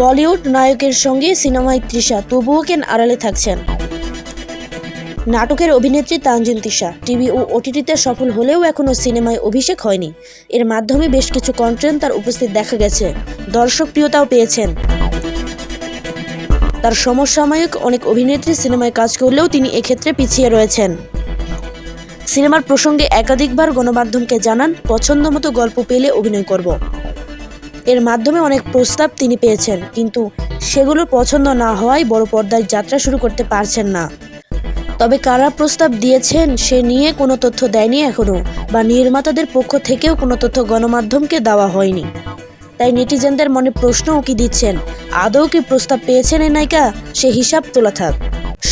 বলিউড নায়কের সঙ্গে সিনেমায় তৃষা, তবুও কেন আড়ালে থাকছেন? নাটকের অভিনেত্রী তানজিন তিশা টিভি ও ওটিটিতে সফল হলেও এখনও সিনেমায় অভিষেক হয়নি। এর মাধ্যমে বেশ কিছু কন্টেন্ট তার উপস্থিত দেখা গেছে। দর্শক প্রিয়তাও পেয়েছেন। তার সমসাময়িক অনেক অভিনেত্রী সিনেমায় কাজ করলেও তিনি এক্ষেত্রে পিছিয়ে রয়েছেন। সিনেমার প্রসঙ্গে একাধিকবার গণমাধ্যমকে জানান পছন্দ মতো গল্প পেলে অভিনয় করব। এর মাধ্যমে অনেক প্রস্তাব তিনি পেয়েছেন, কিন্তু সেগুলো পছন্দ না হওয়ায় বড় পর্দায় যাত্রা শুরু করতে পারছেন না। তবে কারা প্রস্তাব দিয়েছেন সে নিয়ে কোনো তথ্য দেয়নি এখনও বা নির্মাতাদের পক্ষ থেকেও কোনো তথ্য গণমাধ্যমকে দেওয়া হয়নি। তাই নেটিজেনদের মনে প্রশ্নও কি দিচ্ছেন? আদৌ কি প্রস্তাব পেয়েছেন এ নায়িকা? সে হিসাব তোলা থাক।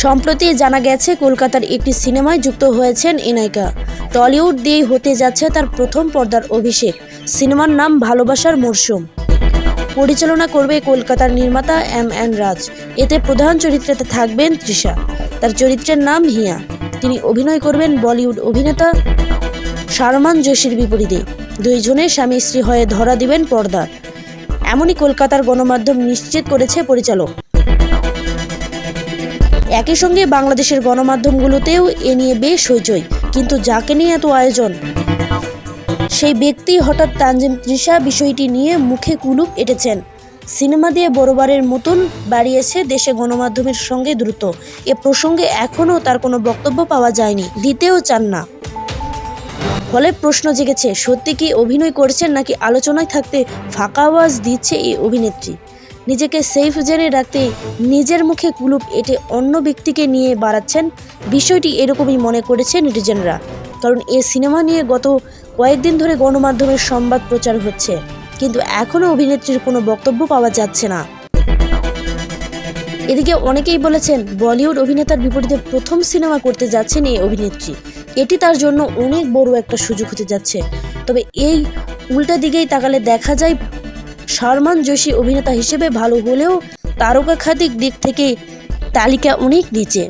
সম্প্রতি জানা গেছে, কলকাতার একটি সিনেমায় যুক্ত হয়েছেন এই নায়িকা। টলিউড দিয়েই হতে যাচ্ছে তার প্রথম পর্দার অভিষেক। সিনেমার নাম ভালোবাসার মরশুম। পরিচালনা করবে কলকাতার নির্মাতা এম এন রাজ। এতে প্রধান চরিত্রেতে থাকবেন তৃষা। তার চরিত্রের নাম হিয়া। তিনি অভিনয় করবেন বলিউড অভিনেতা শারমান যোশীর বিপরীতে। দুইজনে স্বামী স্ত্রী হয়ে ধরা দিবেন পর্দা। এমনই কলকাতার গণমাধ্যম নিশ্চিত করেছে পরিচালক। একই সঙ্গে বাংলাদেশের গণমাধ্যমগুলোতেও এ নিয়ে বেশ হইচই। কিন্তু যাকে নিয়ে এত আয়োজন? সেই ব্যক্তি হঠাৎ তানজিম তৃষা বিষয়টি নিয়ে মুখে কুলুপ এঁটেছেন। সিনেমা দিয়ে বড়বারের মতন বাড়িয়েছে দেশে গণমাধ্যমের সঙ্গে দ্রুত। এ প্রসঙ্গে এখনও তার কোনো বক্তব্য পাওয়া যায়নি, দিতেও চান না। ফলে প্রশ্ন জেগেছে, সত্যি কি অভিনয় করছেন নাকি আলোচনায় থাকতে ফাঁকা আওয়াজ দিচ্ছে এই অভিনেত্রী? নিজেকে সেফ জেনে রাখতে নিজের মুখে কুলুপ এটে অন্য ব্যক্তিকে নিয়ে বাড়াচ্ছেন। বিষয়টি এরকমই মনে করেছে নেটিজেনরা। কারণ এ সিনেমা নিয়ে গত কয়েকদিন ধরে গণমাধ্যমের সংবাদ প্রচার হচ্ছে, কিন্তু এখনও অভিনেত্রীর কোনো বক্তব্য পাওয়া যাচ্ছে না। এদিকে অনেকেই বলেছেন, বলিউড অভিনেতার বিপরীতে প্রথম সিনেমা করতে যাচ্ছেন এই অভিনেত্রী। এটি তার জন্য অনেক বড় একটা সুযোগ হতে যাচ্ছে। তবে এই উল্টা দিকেই তাকালে দেখা যায় শারমান যোশী অভিনেতা হিসেবে ভালো হলেও তারকা খাতিক দিক থেকে তালিকা অনেক নিচে।